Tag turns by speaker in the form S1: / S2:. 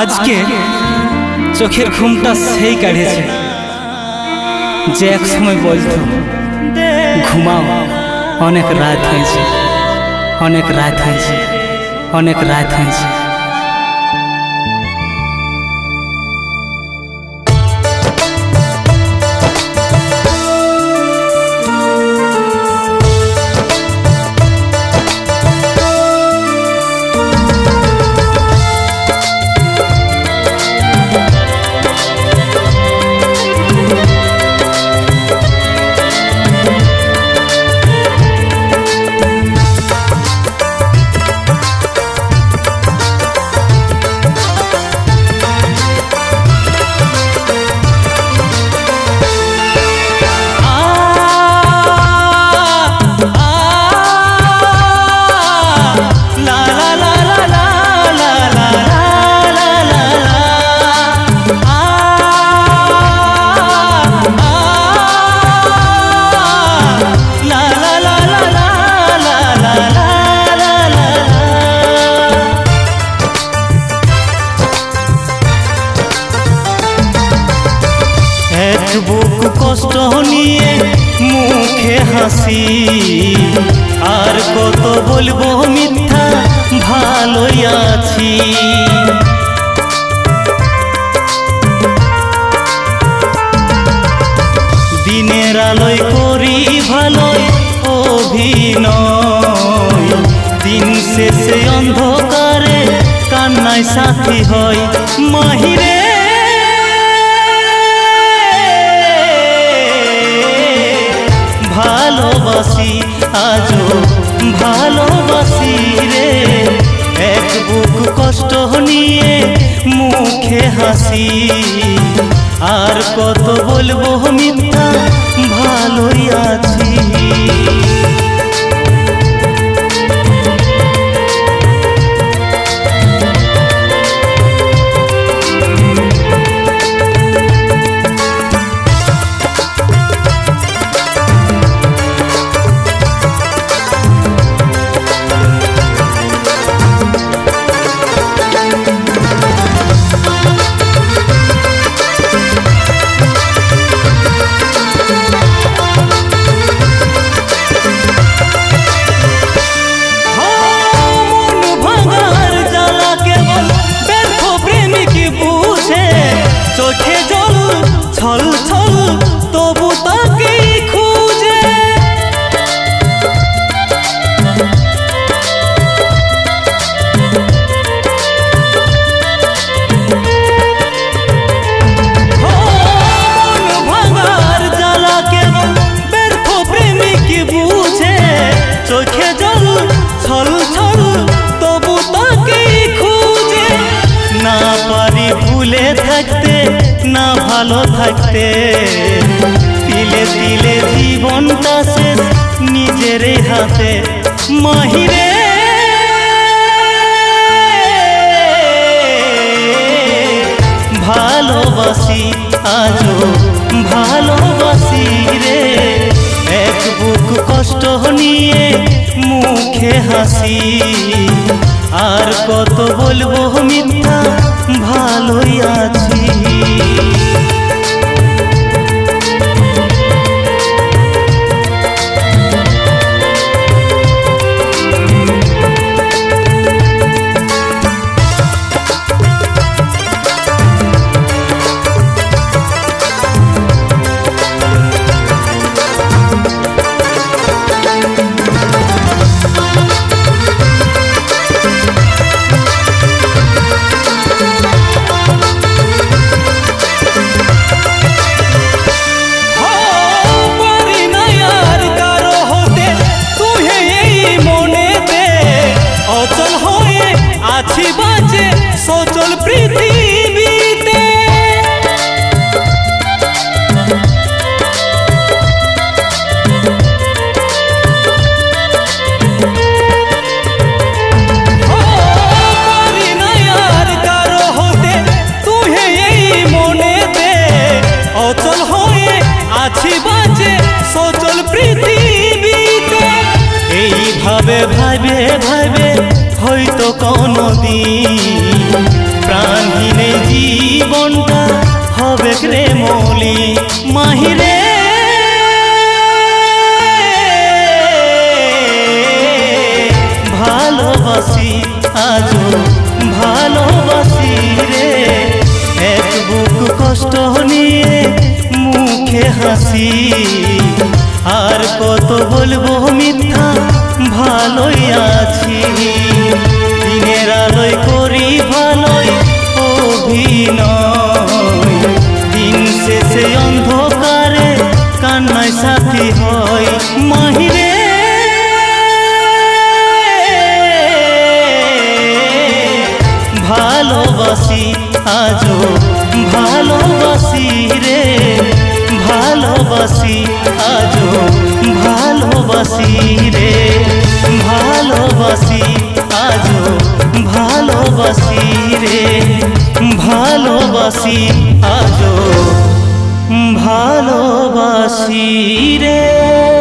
S1: আজকে চোখের ঘুমটা সেই কাড়িয়েছে যে এক সময় বলতো, ঘুমাও, অনেক রাত হয়েছে, অনেক রাত হয়েছে, অনেক রাত হয়েছে। এক বুক কষ্ট নিয়ে মুখে হাসি। আর কত বলব মিথ্যা, ভালোই আছি। দিনের আলোয় করি ভালোই অভিনয়। দিন শেষে অন্ধকারে কান্নায় সাথী হয় মাহিরে। ভালোবাসি, আজও ভালোবাসি রে? এক বুক কষ্ট নিয়ে মুখে হাসি। আর কত বলব মিথ্যা, ভালোই আছি। ভুলে থাকতে, না ভালো থাকতে। তিলে তিলে জীবনটা শেষ নিজের হাতে। মাহিরে। ভালোবাসি, আজও ভালোবাসি রে। এক বুক কষ্ট নিয়ে মুখে হাসি। আর কত বলব মিথ্যা? ভালোই আছি। আছি বাঁচে সচল পৃথিবী কোনো দিন প্রাণহীনে জীবনটা হবে রে মলি মাহিরে। ভালোবাসি, আজও ভালোবাসি রে। এক বুক কষ্ট নিয়ে মুখে হাসি। আর কত বলব মিথ্যা ভালোবাসি আজও ভালোবাসি রে। ভালোবাসি আজও ভালোবাসি রে। ভালোবাসি আজও ভালোবাসি রে।